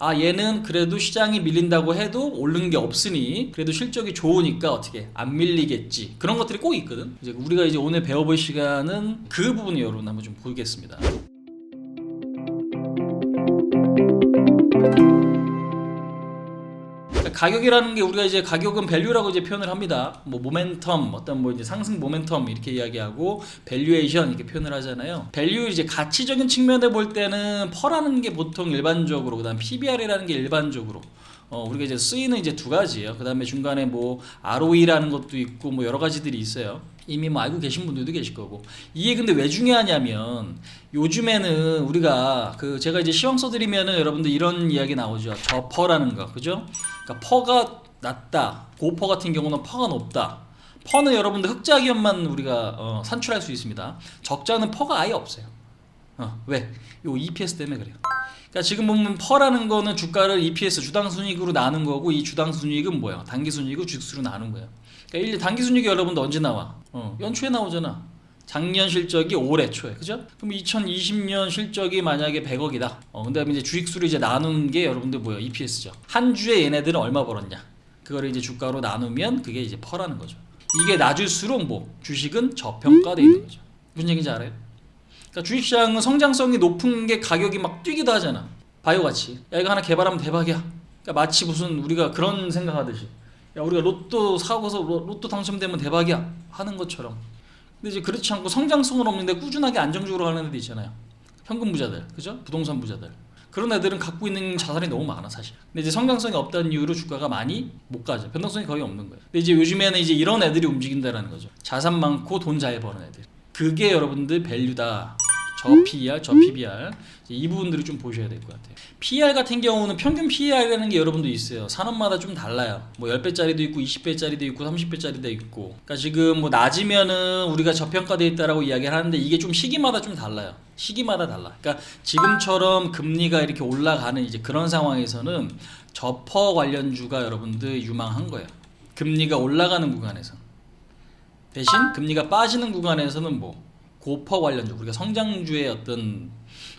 아 얘는 그래도 시장이 밀린다고 해도 오른 게 없으니 그래도 실적이 좋으니까 어떻게 안 밀리겠지 그런 것들이 꼭 있거든. 이제 우리가 이제 오늘 배워볼 시간은 그 부분을 여러분 한번 좀 보겠습니다. 가격이라는 게 우리가 이제 가격은 밸류라고 이제 표현을 합니다. 뭐 모멘텀 어떤 뭐 이제 상승 모멘텀 이렇게 이야기하고 밸류에이션 이렇게 표현을 하잖아요. 밸류 이제 가치적인 측면에 볼 때는 퍼라는 게 보통 일반적으로 그다음 PBR이라는 게 일반적으로 어 우리가 이제 쓰이는 이제 두 가지예요. 그 다음에 중간에 뭐 ROE라는 것도 있고 뭐 여러 가지들이 있어요. 이미 뭐 알고 계신 분들도 계실 거고 이게 근데 왜 중요하냐면 요즘에는 우리가 그 제가 이제 시황 써드리면은 여러분들 이런 이야기 나오죠 저퍼라는 거 그죠 그러니까 퍼가 낮다. 고퍼 같은 경우는 퍼가 높다. 퍼는 여러분들 흑자 기업만 우리가 어, 산출할 수 있습니다. 적자는 퍼가 아예 없어요. 어, 왜? 요 EPS 때문에 그래요. 그러니까 지금 보면 퍼라는 거는 주가를 EPS 주당 순이익으로 나눈 거고 이 주당 순이익은 뭐야 단기 순이익을 주수로 나눈 거예요. 그러니까 일 단기 순이익이 여러분들 언제 나와? 어, 연초에 나오잖아. 작년 실적이 올해 초에 그죠? 그럼 2020년 실적이 만약에 100억이다. 어, 그다음에 이제 주익수를 이제 나누는 게 여러분들 뭐예요? EPS죠. 한 주에 얘네들은 얼마 벌었냐? 그거를 이제 주가로 나누면 그게 이제 퍼라는 거죠. 이게 낮을수록 뭐 주식은 저평가돼 있는 거죠. 무슨 얘기인지 알아요? 그러니까 주식시장은 성장성이 높은 게 가격이 막 뛰기도 하잖아. 바이오 같이. 야 이거 하나 개발하면 대박이야. 그러니까 마치 무슨 우리가 그런 생각하듯이 야 우리가 로또 사고서 로- 로또 당첨되면 대박이야 하는 것처럼 근데 이제 그렇지 않고 성장성은 없는데 꾸준하게 안정적으로 가는 애들 있잖아요. 현금 부자들 그죠? 부동산 부자들. 그런 애들은 갖고 있는 자산이 너무 많아 사실. 근데 이제 성장성이 없다는 이유로 주가가 많이 못 가죠. 변동성이 거의 없는 거예요. 근데 이제 요즘에는 이제 이런 애들이 움직인다라는 거죠. 자산 많고 돈 잘 버는 애들. 그게 여러분들 밸류다 저 PER, 저 PBR 이 부분들을 좀 보셔야 될 것 같아요. PER 같은 경우는 평균 PER이라는 게 여러분도 있어요. 산업마다 좀 달라요. 뭐 10배짜리도 있고 20배짜리도 있고 30배짜리도 있고. 그러니까 지금 뭐 낮으면은 우리가 저평가돼 있다라고 이야기를 하는데 이게 좀 시기마다 좀 달라요. 시기마다 달라. 그러니까 지금처럼 금리가 이렇게 올라가는 이제 그런 상황에서는 저퍼 관련주가 여러분들 유망한 거예요. 금리가 올라가는 구간에서. 대신 금리가 빠지는 구간에서는 뭐 고퍼 관련주 우리가 성장주의 어떤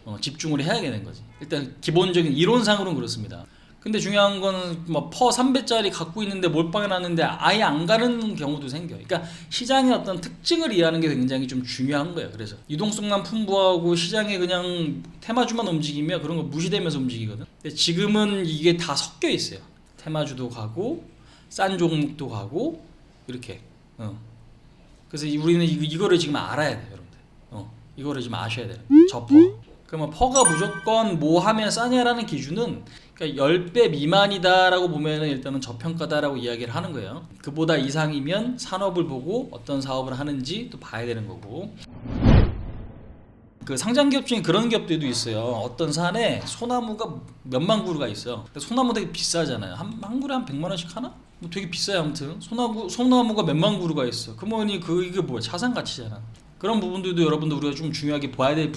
어, 집중을 해야 되는 거지. 일단 기본적인 이론상으로는 그렇습니다. 근데 중요한 거는 뭐퍼 3배짜리 갖고 있는데 몰빵해 놨는데 아예 안 가는 경우도 생겨. 그러니까 시장의 어떤 특징을 이해하는 게 굉장히 좀 중요한 거예요. 그래서 유동성만 풍부하고 시장에 그냥 테마주만 움직이면 그런 거 무시되면서 움직이거든. 근데 지금은 이게 다 섞여 있어요. 테마주도 가고 싼 종목도 가고 이렇게. 어. 그래서 이- 우리는 이- 이거를 지금 알아야 돼요, 이거를 지금 아셔야 돼요. 저 퍼. 그러면 퍼가 무조건 뭐 하면 싸냐라는 기준은 그러니까 10배 미만이다라고 보면은 일단은 저평가다라고 이야기를 하는 거예요. 그보다 이상이면 산업을 보고 어떤 사업을 하는지 또 봐야 되는 거고. 그 상장 기업 중에 그런 기업들도 있어요. 어떤 산에 소나무가 몇만 그루가 있어. 소나무 되게 비싸잖아요. 한, 한 그루에 한 100만 원씩 하나? 뭐 되게 비싸요, 아무튼. 소나무 소나무가 몇만 그루가 있어. 그러면 그 이게 뭐야? 자산 가치잖아. 그런 부분들도 여러분들 우리가 좀 중요하게 봐야 될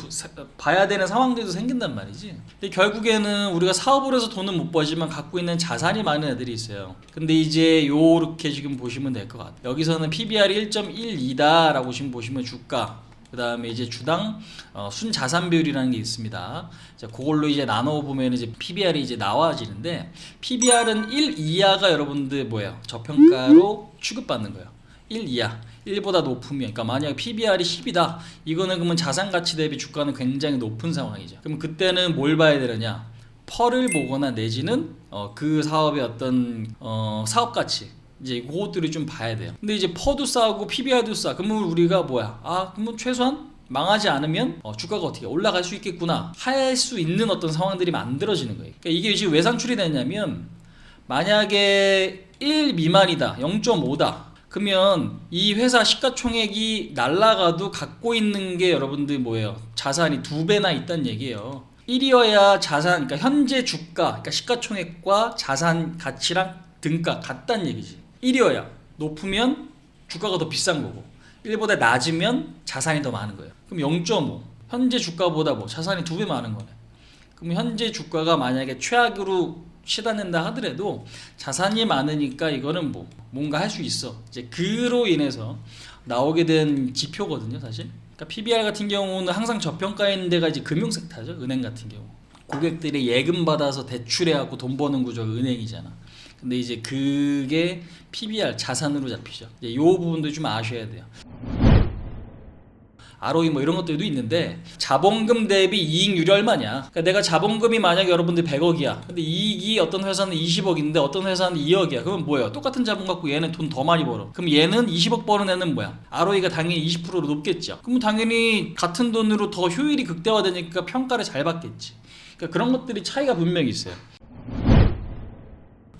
봐야 되는 상황들도 생긴단 말이지. 근데 결국에는 우리가 사업을 해서 돈은 못 버지만 갖고 있는 자산이 많은 애들이 있어요. 근데 이제 요렇게 지금 보시면 될 것 같아요. 여기서는 PBR이 1.12다라고 지금 보시면 주가 그 다음에 이제 주당 어, 순자산 비율이라는 게 있습니다. 자, 그걸로 이제 나눠 보면 이제 PBR이 이제 나와지는데 PBR은 1 이하가 여러분들 뭐예요? 저평가로 취급받는 거예요. 1 이하. 1보다 높으면 그러니까 만약 PBR이 10이다. 이거는 그러면 자산 가치 대비 주가는 굉장히 높은 상황이죠. 그럼 그때는 뭘 봐야 되느냐? 펄을 보거나 내지는 어, 그 사업의 어떤 어, 사업 가치 이제 그것들을 좀 봐야 돼요. 근데 이제 퍼도 싸고 PBR도 싸. 그러면 우리가 뭐야? 아, 그러면 최소한 망하지 않으면 어, 주가가 어떻게 올라갈 수 있겠구나 할 수 있는 어떤 상황들이 만들어지는 거예요. 그러니까 이게 지금 왜 산출이 되냐면 만약에 1 미만이다, 0.5다. 그러면 이 회사 시가총액이 날라가도 갖고 있는 게 여러분들 뭐예요? 자산이 두 배나 있다는 얘기예요. 1이어야 자산, 그러니까 현재 주가, 그러니까 시가총액과 자산 가치랑 등가 같다는 얘기지. 1이어야 높으면 주가가 더 비싼 거고 1보다 낮으면 자산이 더 많은 거예요. 그럼 0.5 현재 주가보다 뭐 자산이 두 배 많은 거네. 그럼 현재 주가가 만약에 최악으로 치닫는다 하더라도 자산이 많으니까 이거는 뭐 뭔가 할 수 있어. 이제 그로 인해서 나오게 된 지표거든요, 사실. 그러니까 PBR 같은 경우는 항상 저평가인 데가 이제 금융 섹터죠, 은행 같은 경우. 고객들이 예금 받아서 대출해 갖고 돈 버는 구조가 은행이잖아. 근데 이제 그게 PBR 자산으로 잡히죠. 요 부분도 좀 아셔야 돼요. ROE 뭐 이런 것들도 있는데 자본금 대비 이익률이 얼마냐? 그러니까 내가 자본금이 만약 여러분들 100억이야. 근데 이익이 어떤 회사는 20억인데 어떤 회사는 2억이야. 그러면 뭐예요? 똑같은 자본 갖고 얘는 돈 더 많이 벌어. 그럼 얘는 20억 버는 애는 뭐야? ROE가 당연히 20%로 높겠죠. 그럼 당연히 같은 돈으로 더 효율이 극대화되니까 평가를 잘 받겠지. 그러니까 그런 것들이 차이가 분명히 있어요.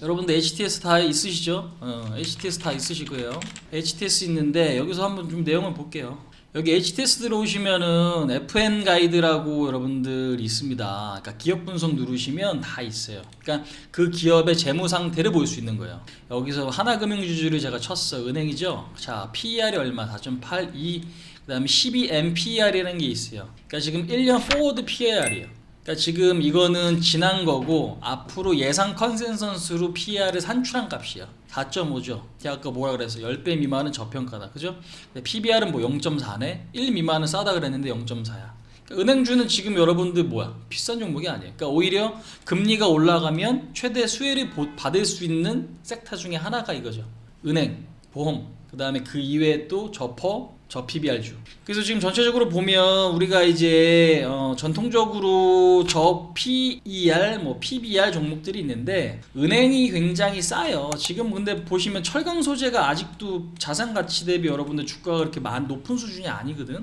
여러분들 HTS 다 있으시죠? 어, HTS 다 있으시고요. HTS 있는데 여기서 한번 좀 내용을 볼게요. 여기 HTS 들어오시면은 FN 가이드라고 여러분들 있습니다. 그러니까 기업 분석 누르시면 다 있어요. 그러니까 그 기업의 재무 상태를 볼 수 있는 거예요. 여기서 하나금융주주를 제가 쳤어. 은행이죠. 자, PER이 얼마? 4.82. 그다음에 12MPER이라는 게 있어요. 그러니까 지금 1년 포워드 PER이에요. 그러니까 지금 이거는 지난 거고 앞으로 예상 컨센서스로 PR을 산출한 값이야. 4.5죠. 제가 아까 뭐라 그랬어? 10배 미만은 저평가다. 그죠? 근데 PBR은 뭐 0.4네. 1 미만은 싸다 그랬는데 0.4야. 그러니까 은행주는 지금 여러분들 뭐야? 비싼 종목이 아니에요. 그러니까 오히려 금리가 올라가면 최대 수혜를 보- 받을 수 있는 섹터 중에 하나가 이거죠. 은행, 보험, 그 다음에 그 이외에 또 저퍼, 저 PBR주. 그래서 지금 전체적으로 보면 우리가 이제 어, 전통적으로 저 PER, 뭐 PBR 종목들이 있는데 은행이 굉장히 싸요. 지금 근데 보시면 철강 소재가 아직도 자산 가치 대비 여러분들 주가가 그렇게 많 높은 수준이 아니거든.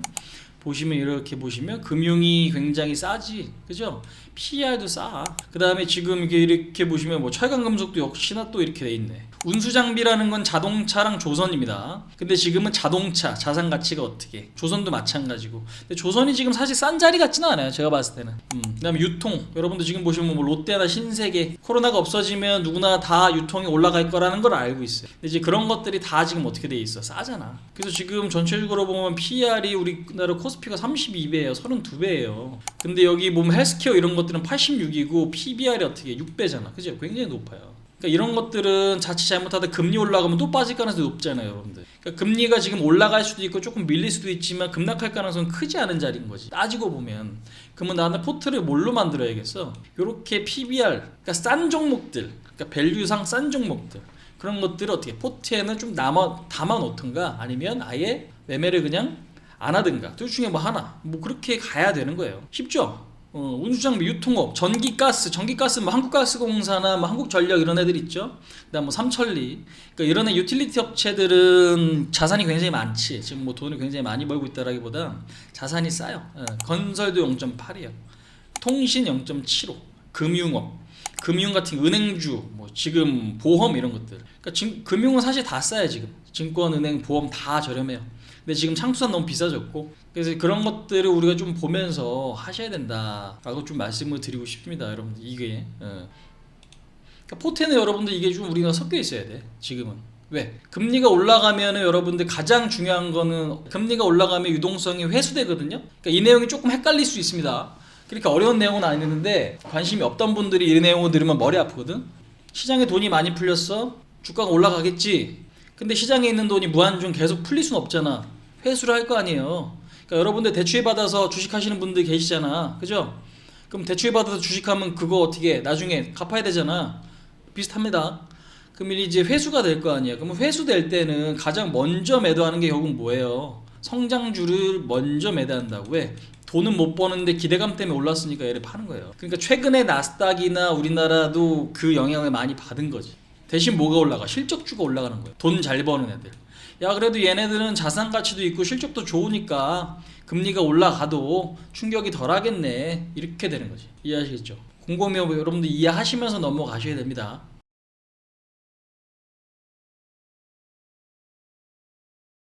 보시면 이렇게 보시면 금융이 굉장히 싸지 그죠 PR도 싸 그 다음에 지금 이게 이렇게 보시면 뭐 철강금속도 역시나 또 이렇게 돼 있네 운수 장비라는 건 자동차랑 조선입니다. 근데 지금은 자동차 자산 가치가 어떻게? 조선도 마찬가지고. 근데 조선이 지금 사실 싼 자리 같지는 않아요 제가 봤을 때는. 음. 그다음에 유통. 여러분들 지금 보시면 뭐 롯데나 신세계 코로나가 없어지면 누구나 다 유통이 올라갈 거라는 걸 알고 있어요. 근데 이제 그런 것들이 다 지금 어떻게 돼 있어? 싸잖아. 그래서 지금 전체적으로 보면 PR이 우리나라 코스피가 32배예요 32배예요. 근데 여기 보면 헬스케어 이런 것들은 86이고 PBR이 어떻게? 6배잖아. 그죠? 굉장히 높아요 그러니까 이런 것들은 자칫 잘못하다 금리 올라가면 또 빠질 가능성이 높잖아요, 여러분들. 그러니까 금리가 지금 올라갈 수도 있고 조금 밀릴 수도 있지만 급락할 가능성은 크지 않은 자리인 거지. 따지고 보면 그러면 나는 포트를 뭘로 만들어야겠어? 이렇게 PBR, 그러니까 싼 종목들, 그러니까 밸류상 싼 종목들 그런 것들을 어떻게 포트에는 좀 남아 담아 놓든가 아니면 아예 매매를 그냥 안 하든가 둘 중에 뭐 하나 뭐 그렇게 가야 되는 거예요. 쉽죠? 어, 운수장비, 유통업, 전기가스, 전기가스 뭐 한국가스공사나 뭐 한국전력 이런 애들 있죠. 그다음 뭐 삼천리. 그러니까 이런 애 유틸리티 업체들은 자산이 굉장히 많지. 지금 뭐 돈을 굉장히 많이 벌고 있다라기보다 자산이 싸요. 어, 건설도 0.8이에요. 통신 0.75. 금융업. 금융 같은 은행주, 뭐 지금 보험 이런 것들. 그러니까 지금 금융은 사실 다 싸요 지금. 증권, 은행, 보험 다 저렴해요. 근데 지금 창수산 너무 비싸졌고 그래서 그런 것들을 우리가 좀 보면서 하셔야 된다라고 좀 말씀을 드리고 싶습니다, 여러분들 이게. 어. 그러니까 포텐은 여러분들 이게 좀 우리가 섞여 있어야 돼 지금은. 왜? 금리가 올라가면은 여러분들 가장 중요한 거는 금리가 올라가면 유동성이 회수되거든요. 그러니까 이 내용이 조금 헷갈릴 수 있습니다. 그러니까 어려운 내용은 아니는데 관심이 없던 분들이 이 내용을 들으면 머리 아프거든. 시장에 돈이 많이 풀렸어. 주가가 올라가겠지. 근데 시장에 있는 돈이 무한중 계속 풀릴 수는 없잖아. 회수를 할 거 아니에요. 그러니까 여러분들 대출 받아서 주식하시는 분들 계시잖아. 그죠? 그럼 대출 받아서 주식하면 그거 어떻게 나중에 갚아야 되잖아. 비슷합니다. 그러면 이제 회수가 될 거 아니야. 그러면 회수될 때는 가장 먼저 매도하는 게 결국 뭐예요? 성장주를 먼저 매도한다고 왜? 돈은 못 버는데 기대감 때문에 올랐으니까 얘를 파는 거예요. 그러니까 최근에 나스닥이나 우리나라도 그 영향을 많이 받은 거지. 대신 뭐가 올라가? 실적주가 올라가는 거예요. 돈 잘 버는 애들. 야 그래도 얘네들은 자산 가치도 있고 실적도 좋으니까 금리가 올라가도 충격이 덜하겠네. 이렇게 되는 거지. 이해하시겠죠? 곰곰이 여러분들 이해하시면서 넘어가셔야 됩니다.